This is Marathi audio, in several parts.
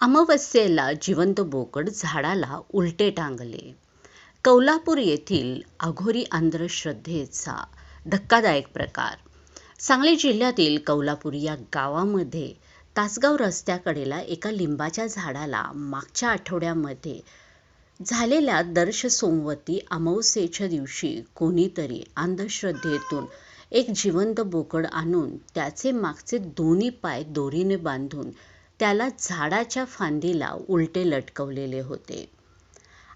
अमावस्येला जिवंत बोकड झाडाला उलटे टांगले. कौलापूर येथील अघोरी अंधश्रद्धेचा धक्कादायक प्रकार. सांगली जिल्ह्यातील कौलापूर या गावामध्ये तासगाव रस्त्याकडेला एका लिंबाच्या झाडाला मागच्या आठवड्यामध्ये झालेल्या दर्श सोमवती अमावस्येच्या दिवशी कोणीतरी अंधश्रद्धेतून एक जिवंत बोकड आणून त्याचे मागचे दोन्ही पाय दोरीने बांधून त्याला झाडाच्या फांदीला उलटे लटकवलेले होते.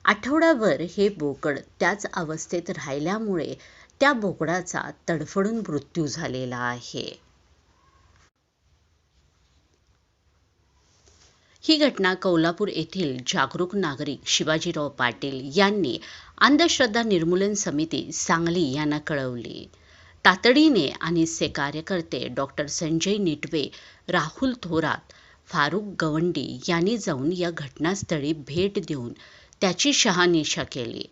आठवडाभर हे बोकड त्याच अवस्थेत राहिल्यामुळे त्या बोकडाचा तडफडून मृत्यू झालेला आहे. ही घटना कौलापूर येथील जागरूक नागरिक शिवाजीराव पाटील यांनी अंधश्रद्धा निर्मूलन समिती सांगली यांना कळवली. तातडीने आणि से कार्यकर्ते डॉक्टर संजय निटवे राहुल थोरात फारूक गवंडी यांनी जाऊन या घटनास्थळी भेट देऊन त्याची शहानिशा केली.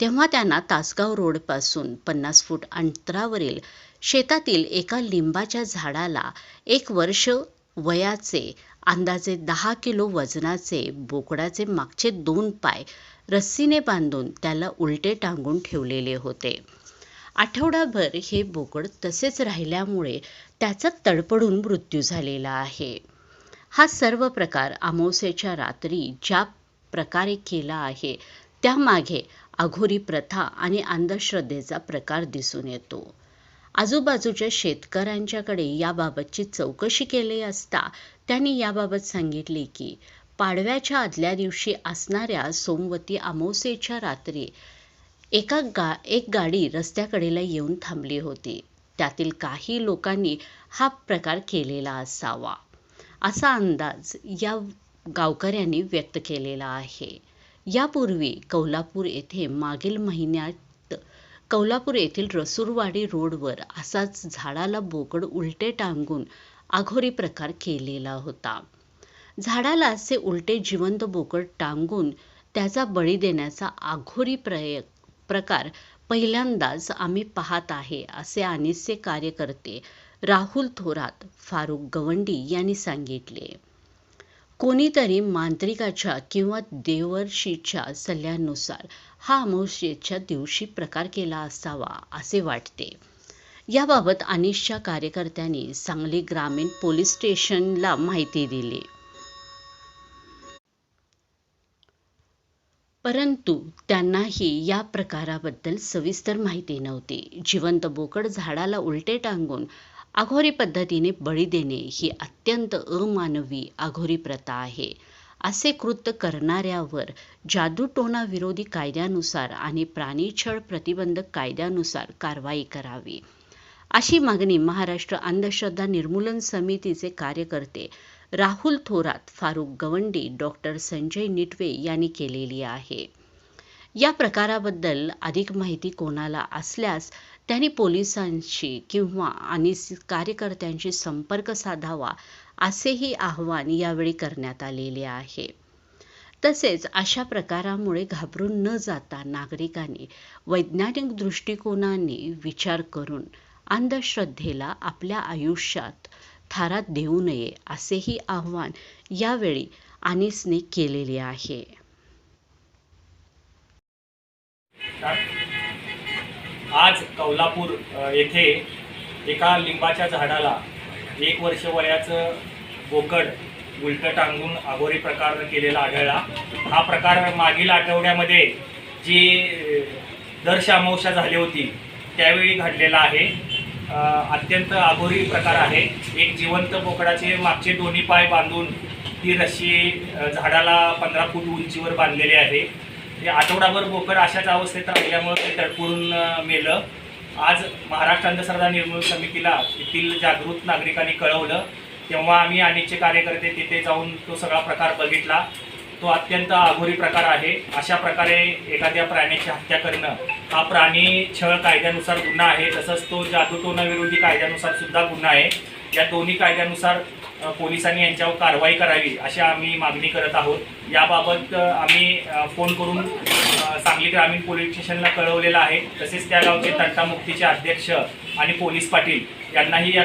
तेव्हा त्यांना तासगाव रोडपासून पन्नास फूट अंतरावरील शेतातील एका लिंबाच्या झाडाला एक वर्ष वयाचे अंदाजे दहा किलो वजनाचे बोकडाचे मागचे दोन पाय रस्सीने बांधून त्याला उलटे टांगून ठेवलेले होते. आठवडाभर हे बोकड तसेच राहिल्यामुळे त्याचा तडपडून मृत्यू झालेला आहे. हा सर्व प्रकार अमावस्येच्या रात्री ज्या प्रकारे केला आहे त्यामागे अघोरी प्रथा आणि अंधश्रद्धेचा प्रकार दिसून येतो. आजूबाजूच्या शेतकऱ्यांच्याकडे याबाबतची चौकशी केली असता त्यांनी याबाबत सांगितले की पाडव्याच्या आदल्या दिवशी असणाऱ्या सोमवती अमावस्येच्या रात्री एका गा एक गाडी रस्त्याकडेला येऊन थांबली होती. त्यातील काही लोकांनी हा प्रकार केलेला असावा. असा अंदाज या गावकऱ्यांनी व्यक्त केलेला आहे. यापूर्वी कोल्हापूर येथे मागील महिन्यात कोल्हापूर येथील रसूरवाडी रोडवर असाच झाडाला बोकड उलटे टांगून आघोरी प्रकार केलेला होता. झाडाला असे उलटे जिवंत बोकड टांगून त्याचा बळी देण्याचा आघोरी प्रय प्रकार पहिल्यांदाच आम्ही पाहत आहे असे अनिसचे कार्यकर्ते राहुल थोरात फारुख गवंडी यांनी सांगितले. कोणीतरी मांत्रिकाच्या किंवा देवर्षीच्या सल्ल्यानुसार हा अमावस्येच्या दिवशी प्रकार केला असावा असे वाटते. याबाबत अनिशच्या कार्यकर्त्यांनी सांगली ग्रामीण पोलीस स्टेशनला माहिती दिली. परंतु त्यांनाही या प्रकाराबद्दल सविस्तर माहिती नव्हती. जिवंत बोकड झाडाला उलटे टांगून आघोरी पद्धतीने बळी देणे ही अत्यंत अमानवी आघोरी प्रथा आहे. असे कृत्य करणाऱ्यावर जादूटोणा विरोधी कायद्यानुसार आणि प्राणीछळ प्रतिबंधक कायद्यानुसार कारवाई करावी. अशी मागणी महाराष्ट्र अंधश्रद्धा निर्मूलन समितीचे कार्यकर्ते राहुल थोरात फारुक गवंडी डॉक्टर संजय निटवे यांनी केलेली आहे. या प्रकाराबद्दल अधिक माहिती कोणाला असल्यास त्यांनी पोलिसांशी किंवा आणि कार्यकर्त्यांशी संपर्क साधावा असेही आव्हान यावेळी करण्यात आलेले आहे. तसेच अशा प्रकारामुळे घाबरून न जाता नागरिकांनी वैज्ञानिक दृष्टिकोनाने विचार करून अंधश्रद्धेला आपल्या आयुष्यात थारात देऊ नये असेही आव्हान यावेळी अनिसने केलेले आहे. आज कौलापूर येथे एका लिंबाच्या झाडाला एक वर्ष वयाचं बोकड उलटं टांगून अघोरी प्रकार केलेला आढळला. हा प्रकार मागील आठवड्यामध्ये जी अ, झाली होती त्यावेळी घडलेला आहे. अत्यंत अघोरी प्रकार आहे. एक जिवंत बोकडाचे मागचे दोन्ही पाय बांधून ती रशी झाडाला पंधरा फूट उंचीवर बांधलेली आहे. हे आठवडाभर बोकड अशाच अवस्थेत राहिल्यामुळे ते तडफडून मेलं. आज महाराष्ट्र अंधश्रद्धा निर्मूलन समितीला येथील जागृत नागरिकांनी कळवलं. तेव्हा आम्ही अनेकचे कार्यकर्ते तिथे जाऊन तो सगळा प्रकार बघितला. तो अत्यंत अघोरी प्रकार आहे. अशा प्रकारे एखाद्या प्राण्याची हत्या करणं हा प्राणी छळ कायद्यानुसार गुन्हा आहे. तसंच तो जादूटोनाविरोधी कायद्यानुसार सुद्धा गुन्हा आहे. या दोन्ही कायद्यानुसार पोलिसांनी यांच्यावर कारवाई करावी अशी आम्ही मागणी करत आहोत. याबाबत आम्ही फोन करून सांगली ग्रामीण पोलीस स्टेशनला कळवलेलं आहे. तसेच त्या गावचे तंटामुक्तीचे अध्यक्ष आणि पोलीस पाटील यांनाही या